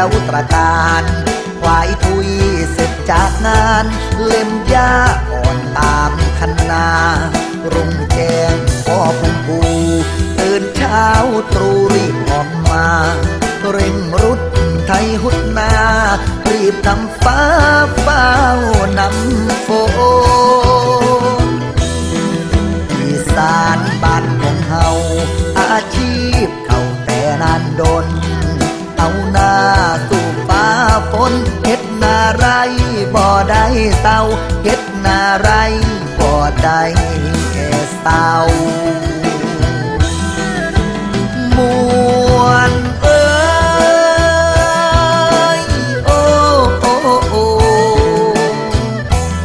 ยวตรการควายทุยเสร็จจากงาน เล่มยาอ่อนตามคันนา รุ่งแจ้งพ่อพุ่มปูตื่นเช้าตรูรีบออกมา เร่งรุดไทยหุดนา รีบทำฟ้าเฝ้านำฝนอีสานบ้านของเฮาอาชีพเขาแต่นานดน หน้าสู่ฟ้าฝนเฮ็ดนาไรบ่ได้เศร้าเฮ็ดนาไรบ่ได้เศร้ามวนเอ้ยโอ้โอ้โอ้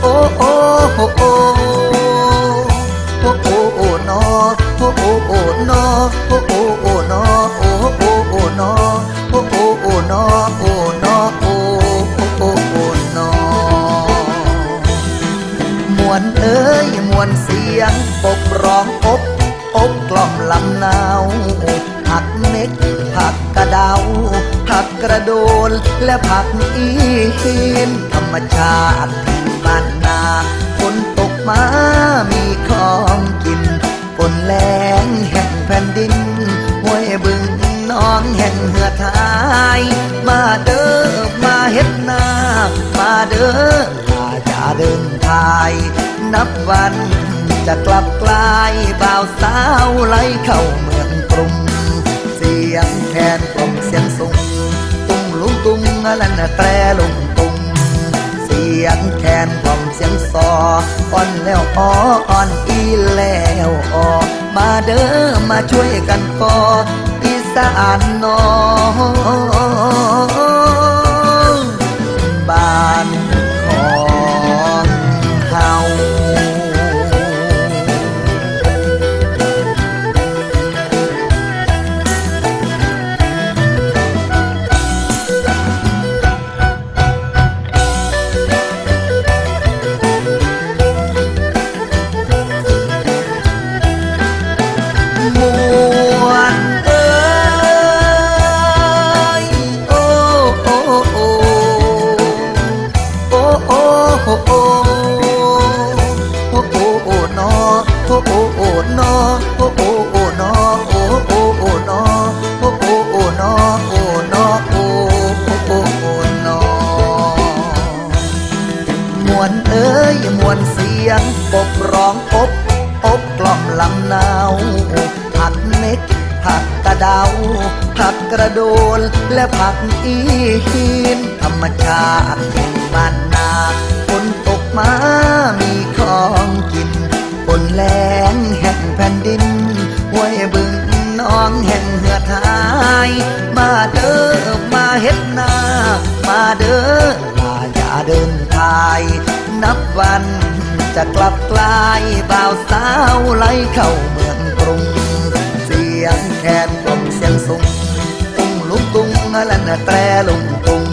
โอ้โอ้โอ้โอ้โอ้โอ้โอ้นอโอ้โอ้โอ้นอโอ้โอ้โอ้นอ วนเสียงปกร้องอบอบกล่อมลำนาวผักเม็ดผักกระเดา ผักกระโดน และผักอีหินธรรมชาติที่บ้านนาฝนตกมามีของกินฝนแรงแห่งแผ่นดินห้วยบึงน้องแห่งเหือทาย มาเด้อมาเฮ็ดนา มาเด้อลาจะเดินทาย นับวัน จะกลับกลายบ่าวสาวไหลเข้าเมืองกรุง เสียงแคนกลมเสียงสูงตุ้งลุงตุ้งลันแตรลุงตุ้งเสียงแคนกลมเสียงซออ่อนแล้วอ้ออ่อนอีแล้วออมาเด้อมาช่วยกันก่ออีสานนอง วนเสียงปกร้องอบอบกล่อมลำนาวผักเม็ดผักกระเดา ผักกระโดน และผักอีหินธรรมชาติแห่งบ้านนาฝนตกมามีของกินฝนแรงแห่งแผ่นดินห้วยบึงน้องแห่งเหือทาย มาเด้อมาเฮ็ดนา มาเด้อลาอย่าเดินทาย นับวัน จะกลับกลายบ่าวสาวไหลเข้าเมืองกรุง เสียงแคนกลมเสียงสูงตุ้งลุงตุ้งแลันแตรลุงตุ้ง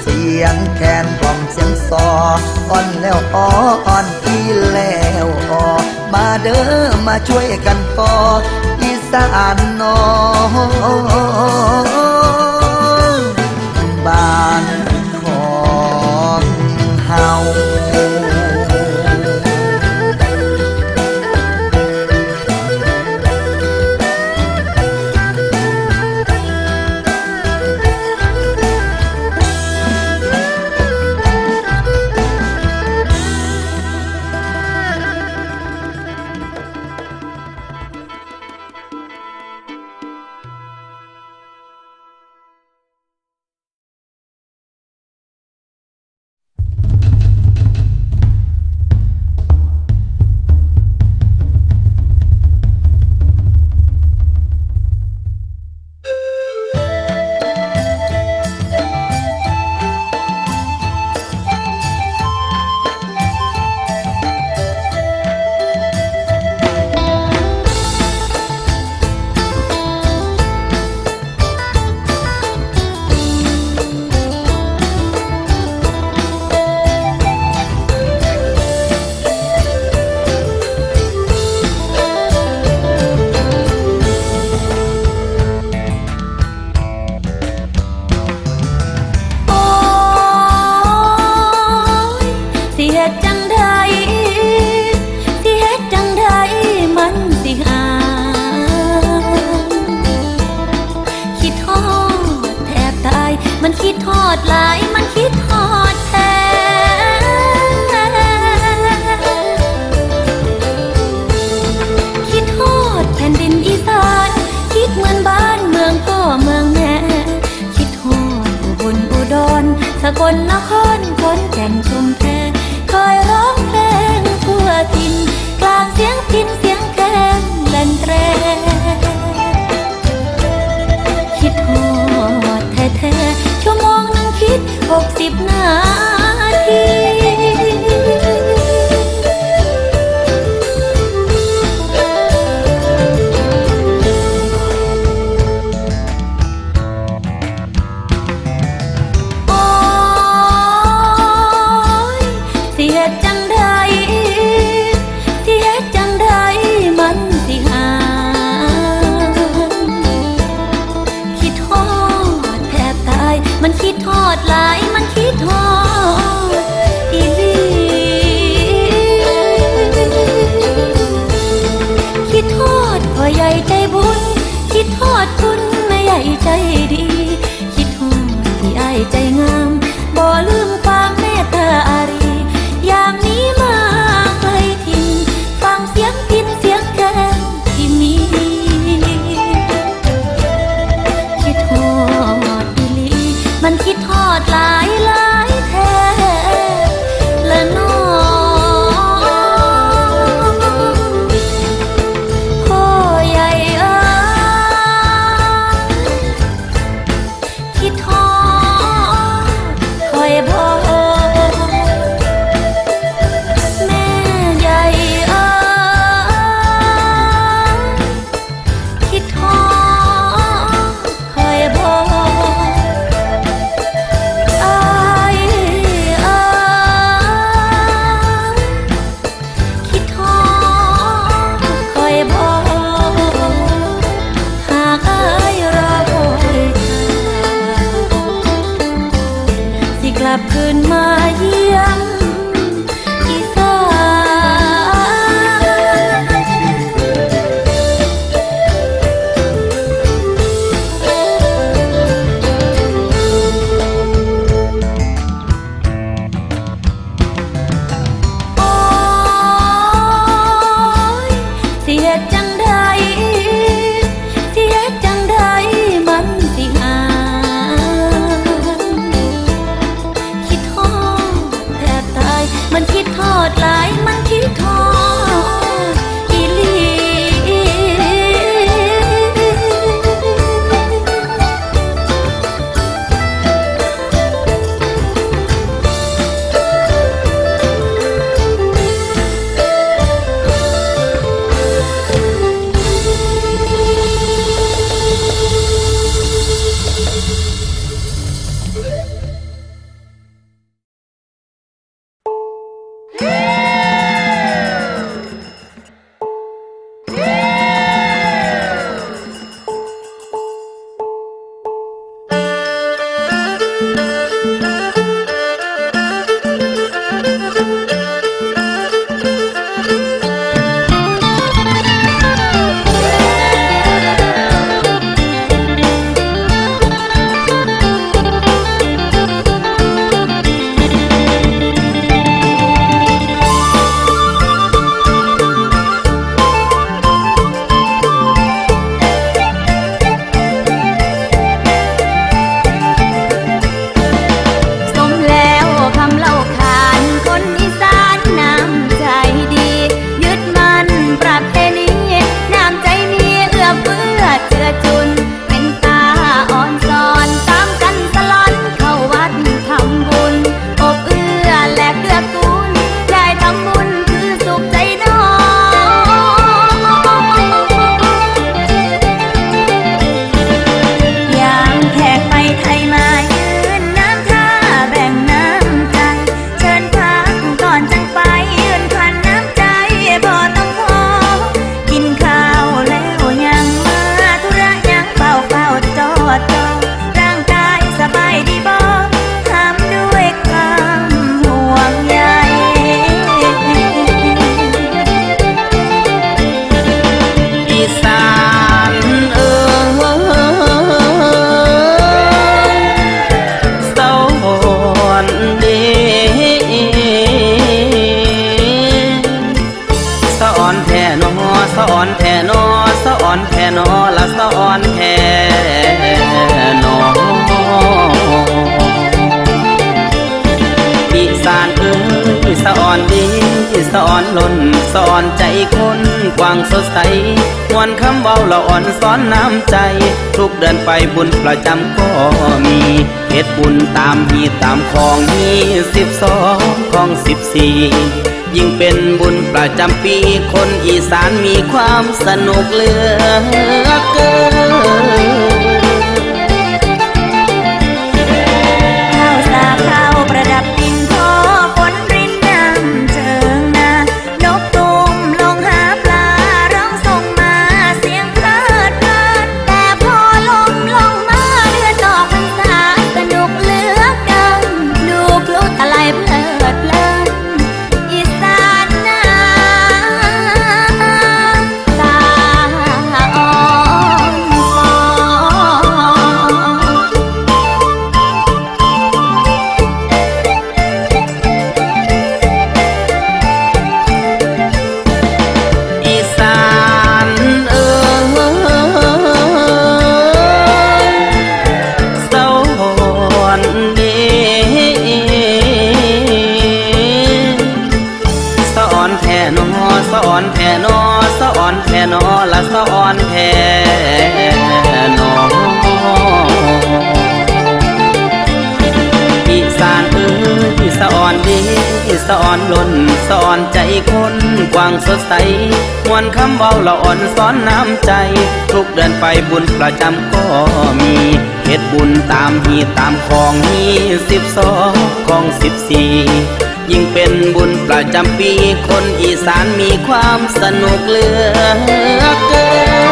เสียงแคนกลมเสียงซออ่อนแล้วอ้ออ่อนอีแล้วออมาเด้อมาช่วยกันก่ออีสานนองางสดใสวันคำเว้าละอ่อนสอนน้ำใจ ทุกเดินไปบุญประจำก็มีเหตุบุญตามมีตามของมีสิบสองของสิบสี่ยิ่งเป็นบุญประจำปีคนอีสานมีความสนุกเหลือเกิน่อนใจคนกว้างสดใสมวนคำเบาละอ่อนสอนน้ำใจ ทุกเดินไปบุญประจำก็มีเหตุบุญตามฮีตามของฮีสิบสองของสิบสี่ยิ่งเป็นบุญประจำปีคนอีสานมีความสนุกเหลือเกิน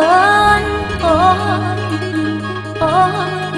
on, on, on.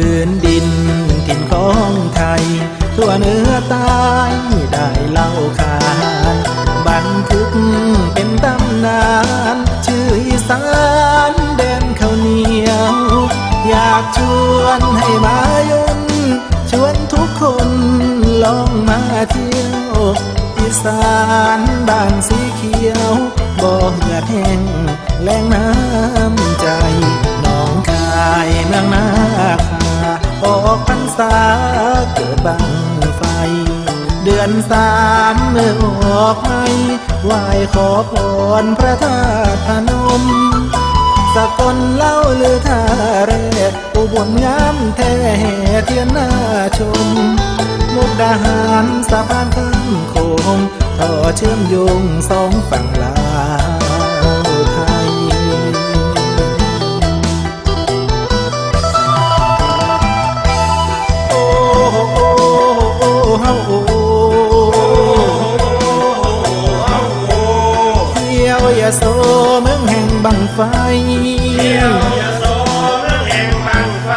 พื้นดินถิ่นของไทย ทั่วเนื้อใต้ได้เล่าขานบันทึกเป็นตำนาน ชื่ออีสานแดนข้าวเหนียว อยากชวนให้มายุนชวนทุกคนลองมาเที่ยว อีสานบ้านสีเขียวบ่อเหือดแห้งแหล่งน้ำใจหนองคายเมืองนาคา ออกพรรษาเกิดบังไฟ เดือนสามเมื่อออกไปไหว้ขอพรพระธาตุพนม สกลเล่าลือท่าเรศอุบลงามแท้เทียนหน้าชม มุกดาหารสะพานข้ามโขงต่อเชื่อมโยงสองฝั่งลา ที่ยวยโสเมืองแห่งบังไฟ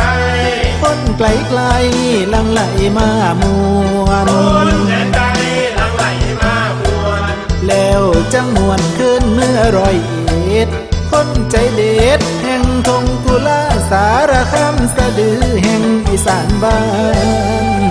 คนไกลไกลๆลังไหลมามวนแล้วจังมวนขึ้นเมื่อรอยเอ็ดคนใจเด็ดแห่งทงกุลาสารคำสะดือแห่งอีสานบ้าน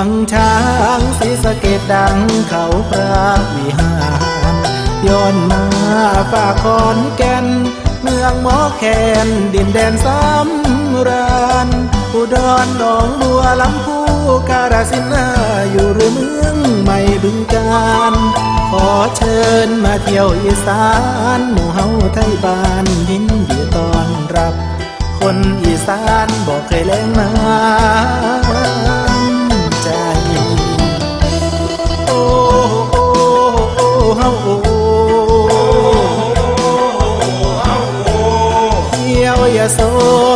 องช้างศรีสะเกดดังเขาพระวิหารย้อนมาฝากขอนแก่น เมืองหมอแคนดินแดนสำราญอุดรหนองบัวลำพูการาสินาอยู่หรือเมืองใหม่บึงการขอเชิญมาเที่ยวอีสานหมู่เฮาไทยบ้านยินดีต้อนรับ คนอีสานบอกเคยแรงน้ำ โอ้เฮาโอ้เที่ยวยาโส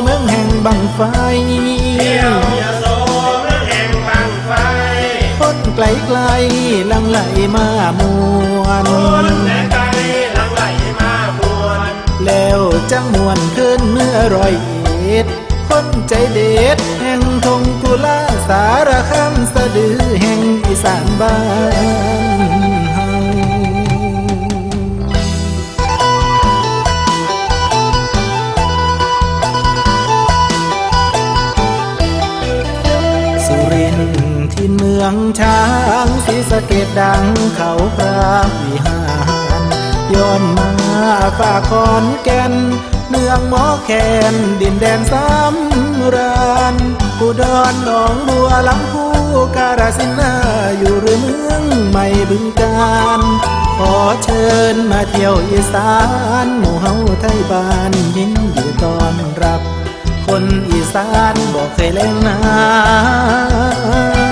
เมืองแห่งบังไฟคนไกลไกลๆลังไหลมามวน แล้วจังมวนขึ้นเมื่อรอยเอ็ดคนใจเด็ดแห่งทงกุลาสารคำสะดือแห่งอีสานบ้าน เมืองช้างศรีสะเก็ดดังเขาพระวิหารย้อนมาฝากคอนแก่นเมืองหมอแคนดินแดนสำราญอุดรหนองบัวลำพูการาสินาอยู่หรือเมืองไม่บึงการขอเชิญมาเที่ยวอีสานหมู่เฮาไทยบ้านยินดีต้อนรับ คนอีสานบอกเคยเล่นน้ำ